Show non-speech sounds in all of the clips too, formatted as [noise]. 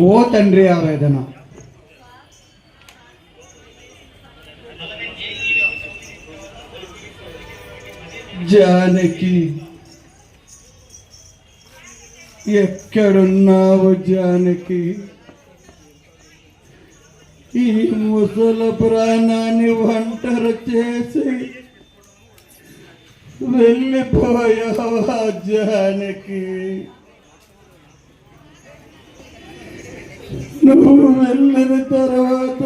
ఓ తండ్రి ఆవేదన జానకి ఎక్కడున్నావు జానకి? ఈ ముసల ప్రాణాన్ని ఒంటరి చేసి వెళ్ళిపోయావా జానకి? నువ్వు వెళ్ళిన తర్వాత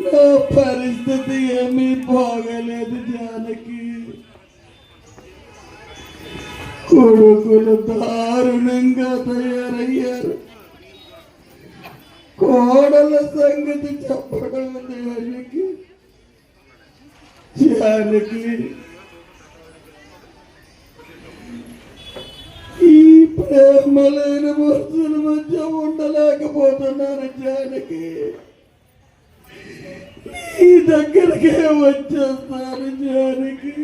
నా పరిస్థితి ఏమీ బాగలేదు జానకి. కొడుకులు దారుణంగా తయారయ్యారు. కోడల సంగతి చెప్పడం జానకి జానకి. మనుషుల మధ్య ఉండలేకపోతున్నాను జానకి నీ దగ్గరకే వచ్చేస్తాను జానకి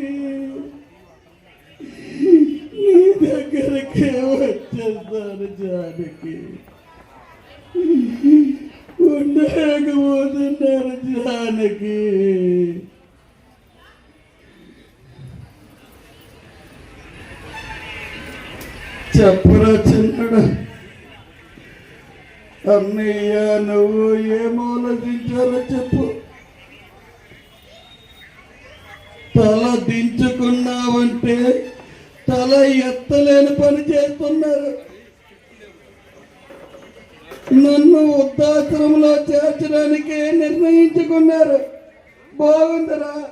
నీ దగ్గరకే వచ్చేస్తాను జానకి ఉండలేకపోతున్నారు జానకి చెప్పరా చిన్నడా? అన్నయ్య నువ్వు ఏం ఆలోచించాలో చెప్పు. తల దించుకున్నావంటే తల ఎత్తలేని పని చేస్తున్నారు. నన్ను వృద్ధాశ్రమంలో చేర్చడానికి నిర్ణయించుకున్నారు. బాగుందిరా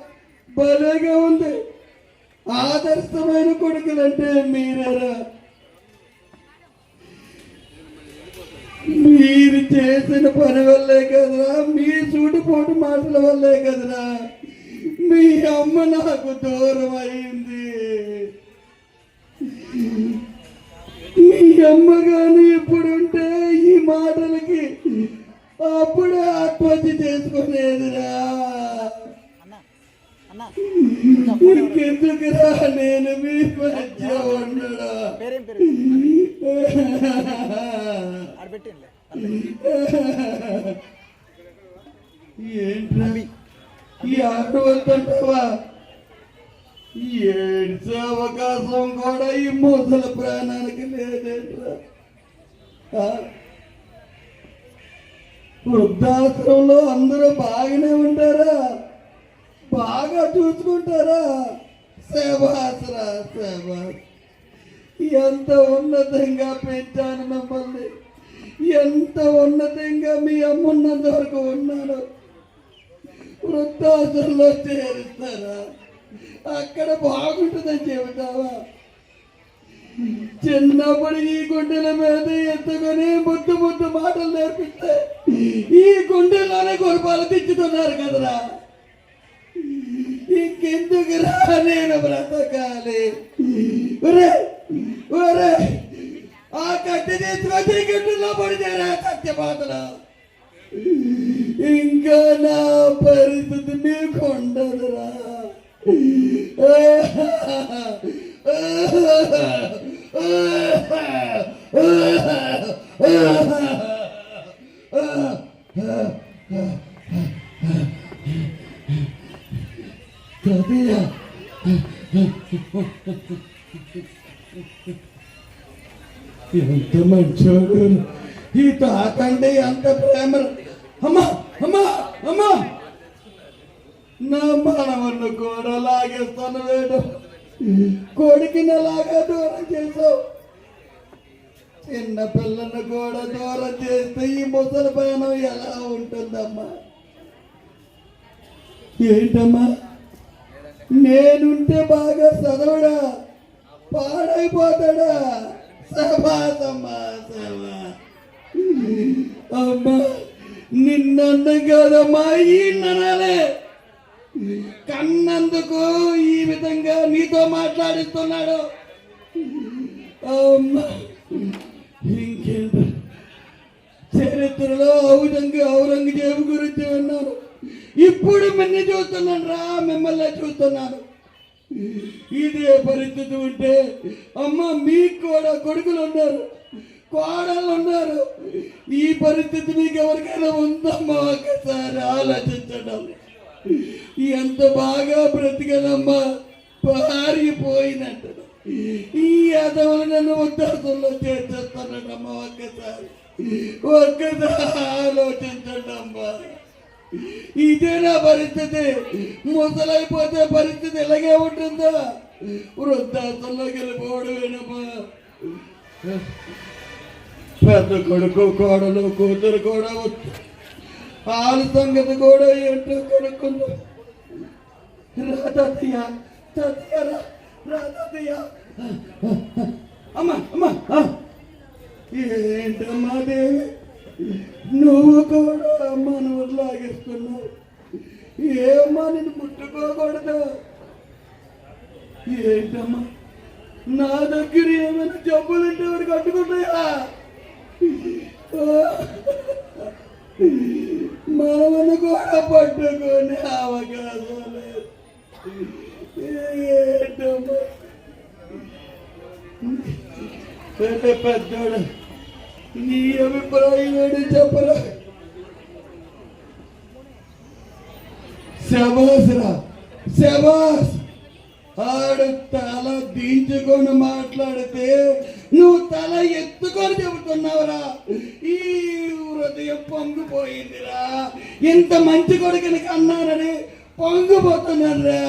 భలేగా ఉంది. ఆదర్శమైన కొడుకులంటే మీరేరా? మీరు చేసిన పని వల్లే కదరా. మీ సూటిపోటు మాటల వల్లే కదరా. మీ అమ్మ నాకు దూరం అయింది. మీ అమ్మ కానీ ఇప్పుడు ఉంటే ఈ మాటలకి అప్పుడే ఆత్మహత్య చేసుకునేదిరా. ఇంకెందుకురా నేను మీ మధ్య ఉండడా [laughs] పేరేం ఈ ఆట వెళ్తుంటావా ఏడ్చే అవకాశం కూడా ఈ మూసల ప్రాణానికి లేదేట్రా? వృద్ధాశ్రమంలో అందరూ బాగానే ఉంటారా? బాగా చూసుకుంటారా? సేవాసరా సేవా ఎంత ఉన్నతంగా పెంచాను మిమ్మల్ని. ఎంత ఉన్నతంగా మీ అమ్మ ఉన్నంత వరకు ఉన్నారు వృద్ధాశ్రమంలో చేరుస్తారా? అక్కడ బాగుంటుందని చెబుతావా? చిన్నప్పుడు ఈ గుండెల మీద ఎత్తుకొని ముద్దు ముద్దు మాటలు నేర్పిస్తే ఈ గుండెల్లోనే గురపాలు తెచ్చుతున్నారు కదరా. ఇంకెందుకురా నేను బ్రతకాలి? ఒరే ఒరే ఆ కట్టె తీసుకొచ్చి గిట్టులో పడితేరా సత్యపాతలు ఇంకా నా పరిస్థితి మీకు ఉండదురా తాతయ్య ఎంత మంచోడు ఈ తాత అంటే ఎంత ప్రేమ అమ్మా అమ్మా అమ్మా నా మనవన్ను కూడా లాగేస్తాను వేడు కోడికి లాగా దూరం చేసావు చిన్న పిల్లను కూడా దూరం చేస్తే ఈ ముసలి పైన ఎలా ఉంటుందమ్మా? ఏంటమ్మా? నేనుంటే బాగా చదవడా? పాడైపోతాడా? అమ్మా నిన్నందు ఈయననాలే ఈ కన్నందుకు ఈ విధంగా నీతో మాట్లాడిస్తున్నాడు. అమ్మా ఇంకేంటి? చరిత్రలో ఔరంగ ఔరంగజేబు గురించి విన్నాను. ఇప్పుడు మిమ్మల్ని చూస్తున్నాను రా మిమ్మల్ని చూస్తున్నాను. ఇదే పరిస్థితి ఉంటే అమ్మ మీకు కూడా కొడుకులు ఉన్నారు కోడలు ఉన్నారు. ఈ పరిస్థితి మీకు ఎవరికైనా ఉందమ్మా ఒకసారి ఆలోచించడం. ఎంత బాగా బ్రతికదమ్మా పారిపోయినట్టు. ఈ అదవులు నన్ను ఉద్దేశంలో చేసేస్తున్నాడమ్మా ఒక్కసారి ఒక్కసారి ఆలోచించండి అమ్మా ఇదే నా పరిస్థితి? ముసలైపోతే పరిస్థితి ఇలాగే ఉంటుందా? వృద్ధాశ్రంలోకి వెళ్ళిపోవడమేనమ్మా పెద్ద కొడుకు కోడలు కూతురు కూడా వచ్చు వాళ్ళ సంగతి కూడా ఏంటో కొనుక్కుందా. రా తాతయ్య తాతయ్య రా రా తాతయ్య. అమ్మా అమ్మా ఏంటమ్మా దేవి? నువ్వు కూడా అమ్మను లాగేస్తున్నావు ఏమో నేను ముట్టుకోకూడదు. ఏంటమ్మా? నా దగ్గర ఏమైనా జబ్బులుంటే వాడు కట్టుకుంటాయా? మనమను కూడా పట్టుకునే అవకాశం లేదు. ఏంటమ్మా? పెద్దోడు. నీ అభిప్రాయం ఏంటి చెప్పరా? శబాస్ రా శబాస్ ఆడు తల దించుకొని మాట్లాడితే నువ్వు తల ఎత్తుకొని చెబుతున్నావురా. ఈ హృదయం పొంగిపోయిందిరా. ఇంత మంచి కొడుకుని కన్నానని పొంగిపోతున్నారా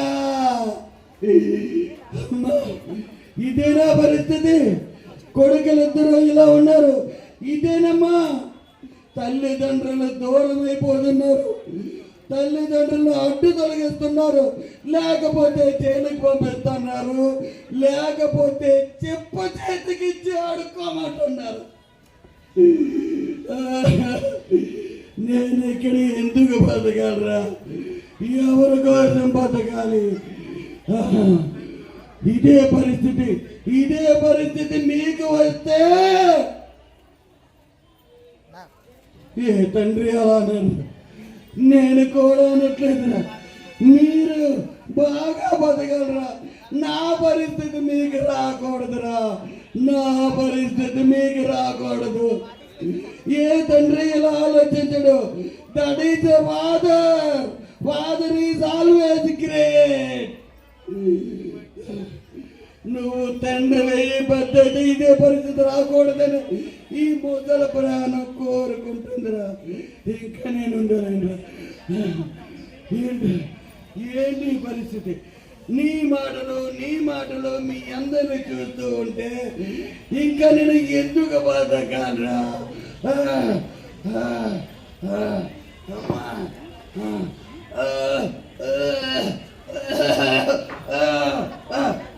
ఇదేనా పరిస్థితి? కొడుకులిద్దరూ ఇలా ఉన్నారు. ఇదేనమ్మా? తల్లిదండ్రులు దూరం అయిపోతున్నారు. తల్లిదండ్రులు అడ్డు తొలగిస్తున్నారు. లేకపోతే జైలుకి పంపిస్తున్నారు. లేకపోతే చెప్పు చేతికి ఇచ్చి ఆడుకోమంటున్నారు. నేను ఇక్కడ ఎందుకు బతకాలరా? ఎవరి కోసం బతకాలి? ఇదే పరిస్థితి. ఇదే పరిస్థితి మీకు వస్తే ఏ తండ్రి అలా నేను కూడా అనట్లేదురా మీరు బాగా బతగలరా నా పరిస్థితి మీకు రాకూడదురా. నా పరిస్థితి మీకు రాకూడదు. ఏ తండ్రి ఇలా ఆలోచించడు? That is father father is అయితే ఇదే పరిస్థితి రాకూడదని ఈ ముసల ప్రయాణం కోరుకుంటుందిరా. ఇంకా నేను ఉండలేనురా ఏంటి? ఈ పరిస్థితి? నీ మాటలు నీ మాటలు మీ అందరిని చూస్తూ ఉంటే ఇంకా నేను ఎందుకు బాధ కాదురా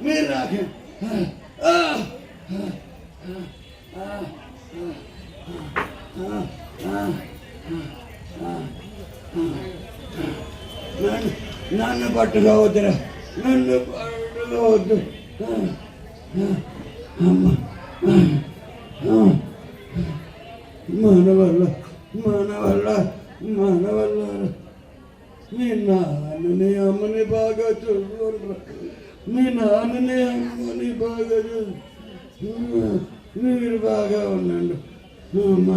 మీరు రాకే పట్టుగా వద్దురా నన్ను పట్టుకోవద్దు. అమ్మ మన వల్ల మన వల్ల మన వల్ల మీ నాన్నని అమ్మని బాగా చూసుకోండి మీ నాన్నని అమ్మని బాగా చూసు మీరు బాగా ఉండండి. అమ్మ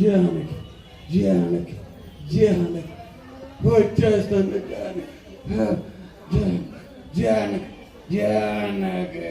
జానకి జానకి జానకి. వచ్చేస్తాను కానీ జానకి జానకి జానకి